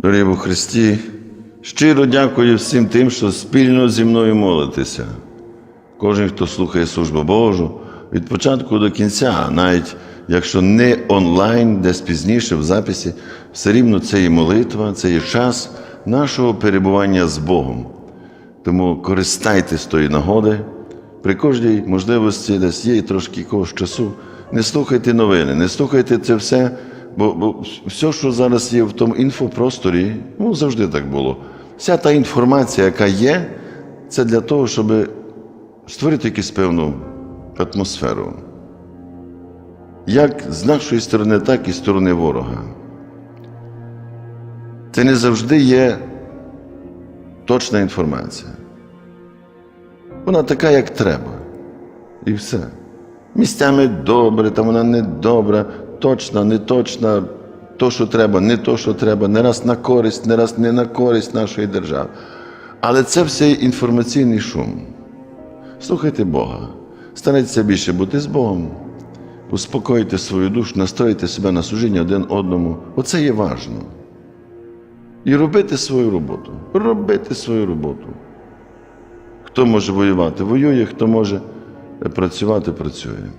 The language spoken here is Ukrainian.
Дорогі Христі, щиро дякую всім тим, що спільно зі мною молитеся. Кожен, хто слухає службу Божу, від початку до кінця, навіть якщо не онлайн, десь пізніше в записі, все рівно це є молитва, це є час нашого перебування з Богом. Тому користайтесь тої нагоди. При кожній можливості десь є трошки якогось часу. Не слухайте новини, не слухайте це все, бо, бо все, що зараз є в тому інфопросторі, ну завжди так було. Вся та інформація, яка є, це для того, щоб створити якусь певну атмосферу. Як з нашої сторони, так і з сторони ворога. Це не завжди є точна інформація. Вона така, як треба. І все. Місцями добре, там вона не добра, точна, не точна, то, що треба, не то, що треба, не раз на користь, не раз не на користь нашої держави. Але це все інформаційний шум. Слухайте Бога, старайтеся більше бути з Богом, успокойте свою душу, настроїте себе на служіння один одному. Оце є важливо. І робити свою роботу. Робити свою роботу. Хто може воювати, воює, хто може працювати, працює.